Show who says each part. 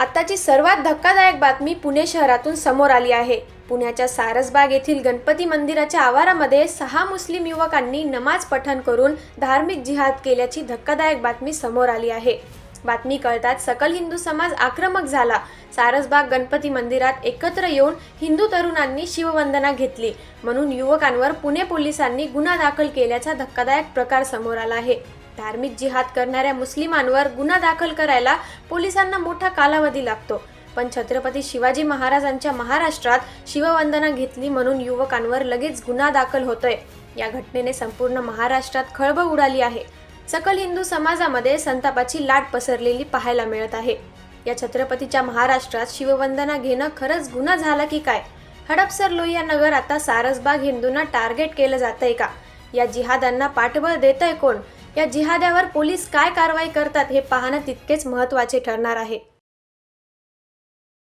Speaker 1: आताची सर्वात धक्कादायक बातमी पुणे शहरातून समोर आली आहे. पुण्याच्या सारसबाग येथील गणपती मंदिराच्या आवारामध्ये सहा मुस्लिम युवकांनी नमाज पठण करून धार्मिक जिहाद केल्याची धक्कादायक बातमी समोर आली आहे. बातमी कळताच सकल हिंदू समाज आक्रमक झाला. सारसबाग गणपती मंदिरात एकत्र येऊन हिंदू तरुणांनी शिववंदना घेतली. म्हणून युवकांवर पुणे पोलिसांनी गुन्हा दाखल केल्याचा धक्कादायक प्रकार समोर आला आहे. धार्मिक जिहाद करणाऱ्या मुस्लिमांवर गुन्हा दाखल करायला पोलिसांना मोठा कालावधी लागतो. पण छत्रपती शिवाजी महाराजांच्या महाराष्ट्रात शिववंदना घेतली म्हणून युवकांवर लगेच गुन्हा दाखल होतोय. या घटनेने संपूर्ण महाराष्ट्रात खळबळ उडाली आहे. सकल हिंदू समाजामध्ये संतापाची लाट पसरलेली पाहायला मिळत आहे. या छत्रपतीच्या महाराष्ट्रात शिववंदना घेणं खरंच गुन्हा झाला की काय? हडपसर लोहिया नगर आता सारसबाग हिंदूंना टार्गेट केलं जातंय का? या जिहादांना पाठबळ देतंय कोण? या जिहाद्यावर पोलीस काय कारवाई करतात हे पाहणं तितकेच महत्त्वाचे ठरणार आहे.